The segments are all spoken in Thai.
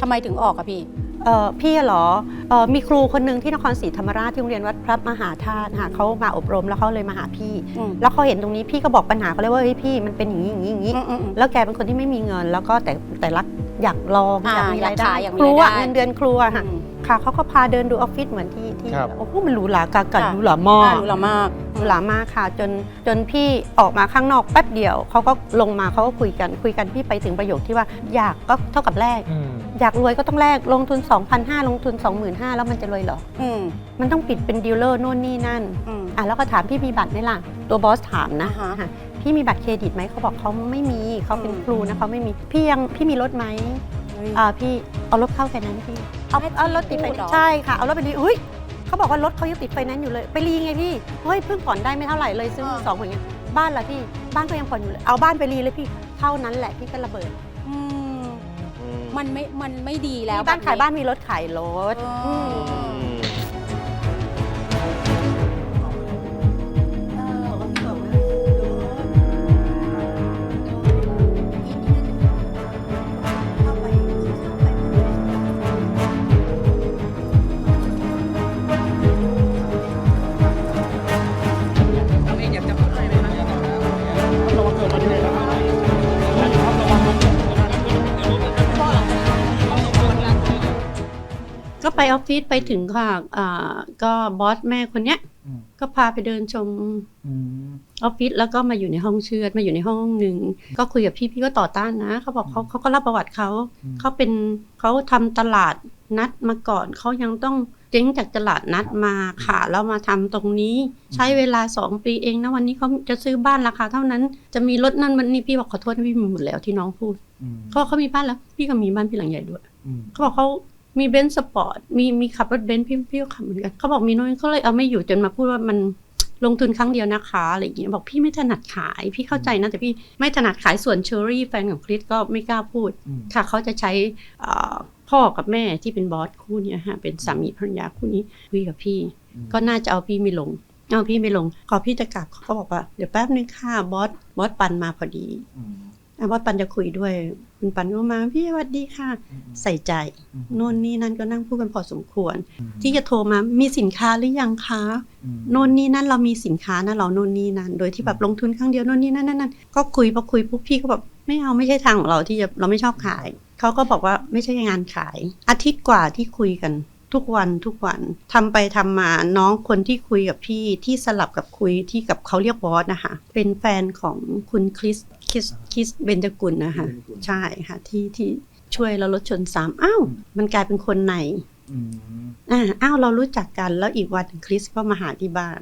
ทำไมถึงออกอะพี่ เออพี่เหรอเออมีครูคนหนึ่งที่นครศรีธรรมราชที่โรงเรียนวัดพระมหาธาตุค่ะเขามาอบรมแล้วเขาเลยมาหาพี่ อืม แล้วเขาเห็นตรงนี้พี่ก็บอกปัญหาเขาเลยว่าเฮ้ยพี่มันเป็นอย่างนี้อย่างนี้อย่างนี้ อืมอืมอืม แล้วแกเป็นคนที่ไม่มีเงิน แล้วก็แต่แต่รักอยากลองอ่าอยากมีรายได้อยากขายอยากมีครูอะรายได้เงินเดือนครูอะค่ะอืม ค่ะเขาก็พาเดินดูออฟฟิศเหมือนที่ที่ครับโอ้โหมันหรูหรากากันค่ะ หรูหรามากอ่ารู้ละมาก หรูหรามากค่ะจนจนพี่ออกมาข้างนอกแป๊บเดียวเขาก็ลงมาเขาก็คุยกันคุยกันพี่ไปถึงประโยคที่ว่าอยากก็เท่ากับแลกอืมอยากรวยก็ต้องแลกลงทุน 2,500ลงทุน 25,000แล้วมันจะรวยเหรอ อืมมันต้องปิดเป็นดีลเลอร์โน่นนี่นั่น อืม อะแล้วก็ถามพี่มีบัตรไหมล่ะ ตัวบอสถามนะอ่าฮะค่ะพี่มีบัตรเครดิตไหมเขาบอกเขาไม่มีเขาเป็นอืม ครูนะเขาไม่มีพี่ยังพี่มีรถไหม เฮ้ยอ่าพี่เอารถเข้าไฟแนนซ์พี่เอาให้เอารถติดไฟพูดเหรอ ใช่ค่ะเอารถไปดีเฮ้ยเขาบอกว่ารถเขายังติดไฟแนนซ์อยู่เลย ไปรีไงพี่เฮ้ยเพิ่งผ่อนได้ไม่เท่าไหร่เลยซื้อมือสองอย่างเงี้ยบ้านละพี่บ้านก็ยังผ่อนอยู่เลยเอาบ้านไปรีเลยพี่เท่านั้นแหละพี่ก็ระเบิดอืมมันไม่ มันไม่ดีแล้วมีบ้านขายบ้านมีรถขายรถอ๋อม ก็ไปออฟฟิศไปถึงค่ะอ่าก็บอสแม่คนเนี้ยอืมก็พาไปเดินชมอืมออฟฟิศแล้วก็มาอยู่ในห้องเชือดมาอยู่ในห้องหนึ่งก็คุยกับพี่พี่ก็ต่อต้านนะเขาบอกเขาเขาก็รับประวัติเขาอืมเขาเป็นเขาทำตลาดนัดมาก่อนเขายังต้องเจ๊งจากตลาดนัดมาค่ะแล้วมาทำตรงนี้ ใช้เวลาสองปีเองนะวันนี้เขาจะซื้อบ้านราคาเท่านั้น จะมีรถนั่นมันนี่พี่บอกขอโทษนะพี่มีหมดแล้วที่น้องพูดอืมเขาบอกเขามีบ้านแล้ว พี่ก็มีบ้านพี่หลังใหญ่ด้วยอืมเขาบอกเขา มีเบนซ์สปอร์ตมีมีขับรถเบนซ์พี่พี่ก็ขับเหมือนกันเขาบอกมีน้อยเขาเลยเอาไม่อยู่จนมาพูดว่ามันลงทุนครั้งเดียวนะคะอะไรอย่างเงี้ยบอกพี่ไม่ถนัดขาย พี่เข้าใจนะแต่พี่ไม่ถนัดขายส่วนเชอรี่แฟนของคริสก็ไม่กล้าพูดอืมค่ะเขาจะใช้เอ่อพ่อกับแม่ที่เป็นบอสคู่เนี้ยฮะเป็นสามีภรรยาคู่นี้คุยกับพี่อืมก็น่าจะเอาพี่ไม่ลงเอาพี่ไม่ลงพอพี่จะกลับเขาก็บอกว่าเดี๋ยวแป๊บนึงค่ะบอสบอสปันมาพอดี อืมอะบอสปันจะคุยด้วยคุณปันก็มาพี่สวัสดีค่ะอืมใส่ใจอืมโน่นนี่นั่นก็นั่งพูดกันพอสมควรอืมที่จะโทรมามีสินค้าหรือยังคะอืมโน่นนี่นั่นเรามีสินค้านะเราโน่นนี่นั่นโดยที่แบบลงทุนครั้งเดียวโน่นนี่นั่นนั่นนั่นก็คุยพอคุยปุ๊บพี่ก็แบบไม่เอาไม่ใช่ทางของเราที่จะเราไม่ชอบขายเขาก็บอกว่าไม่ใช่งานขาย อาทิตย์กว่าที่คุยกัน ทุกวันทุกวันทำไปทำมาน้องคนที่คุยกับพี่ที่สลับกับคุยที่กับเขาเรียกบอสนะคะ เป็นแฟนของคุณคริสคริสคริสเบญจกุลนะคะใช่ค่ะที่ที่ช่วยเรารถชนซ้ำอ้าวมันกลายเป็นคนในอืมอ่าอ้าวเรารู้จักกันแล้วอีกวันหนึ่งคริสก็มาหาที่บ้าน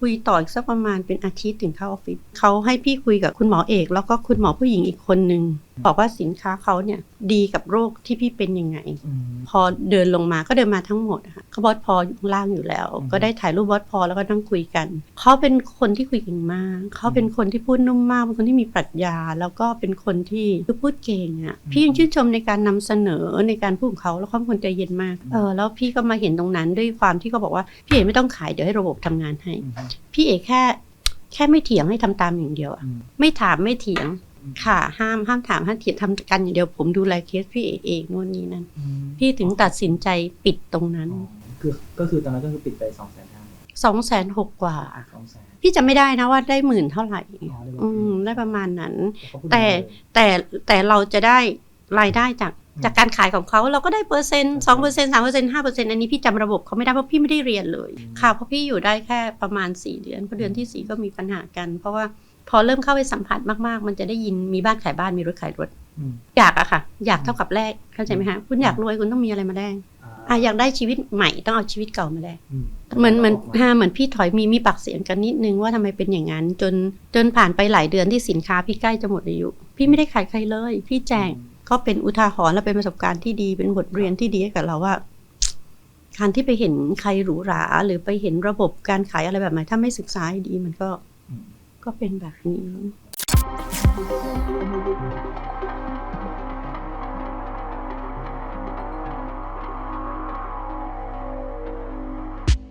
คุยต่ออีกสักประมาณเป็นอาทิตย์ถึงเข้าออฟฟิศเขาให้พี่คุยกับคุณหมอเอก แล้วก็คุณหมอผู้หญิงอีกคนนึง บอกว่าสินค้าเขาเนี่ยดีกับโรคที่พี่เป็นยังไงอืมพอเดินลงมาก็เดินมาทั้งหมดอะค่ะเขาบอสพออยู่ข้างล่างอยู่แล้วอืมก็ได้ถ่ายรูปบอสพอแล้วก็นั่งคุยกันเขาเป็นคนที่คุยเก่งมากเขาเป็นคนที่พูดนุ่มมากเป็นคนที่มีปรัชญา แล้วก็เป็นคนที่คือพูดเก่งอะพี่ยังชื่นชมในการนำเสนอในการพูดของเขาแล้วเขาเป็นคนใจเย็นมากเออแล้วพี่ก็มาเห็นตรงนั้นด้วยความที่เขาบอกว่าพี่เอกไม่ต้องขายเดี๋ยวให้ระบบทำงานให้อืมพี่เอกแค่แค่ไม่เถียงให้ทำตามอย่างเดียวอะอืมไม่ถามไม่เถียงอืม ค่ะห้ามห้ามถามห้ามเถียงทำกันอย่างเดียวผมดูแลเคสพี่เอกเองนู่นนี่นั่นอืมพี่ถึงตัดสินใจปิดตรงนั้นอ๋อคือก็คือตอนนั้นก็คือปิดไปสองแสนห้าสองแสนหกกว่าสองแสนพี่จะไม่ได้นะว่าได้หมื่นเท่าไหร่อ๋อได้อืมได้ประมาณนั้นเขาพูดแต่อย่างนั้นเลยแต่แต่เราจะได้รายได้จากอืมจากการขายของเขาเราก็ได้เปอร์เซ็นต์สองเปอร์เซ็นต์สามเปอร์เซ็นต์ห้าเปอร์เซ็นต์อันนี้พี่จำระบบเขาไม่ได้เพราะพี่ไม่ได้เรียนเลยอืมค่ะเพราะพี่อยู่ได้แค่ประมาณสี่เดือนเพราะเดือนที่สี่ก็มีปัญหากัน เพราะว่า พอเริ่มเข้าไปสัมผัสมากๆ มันจะได้ยินมีบ้านขายบ้านมีรถขายรถอืมอยากอะค่ะ อยากเท่ากับแรกเข้าใจไหมฮะคุณอยากรวยคุณต้องมีอะไรมาแลกอ่าอะอยากได้ชีวิตใหม่ต้องเอาชีวิตเก่ามาแลกอืมเหมือนเหมือนกาฮะเหมือนพี่ถอยมีมีปากเสียงกันนิดนึงว่าทำไมเป็นอย่างนั้น จนจนผ่านไปหลายเดือนที่สินค้าพี่ใกล้จะหมดอายุพี่ไม่ได้ขายใครเลย พี่แจกก็เป็นอุทาหรณ์และเป็นประสบการณ์ที่ดีเป็นบทเรียนที่ดีให้กับเราว่าการที่ไปเห็นใครหรูหราหรือไปเห็นระบบการขายอะไรแบบไหนถ้าไม่ศึกษาให้ดีมันก็อืม ก็เป็นแบบนี้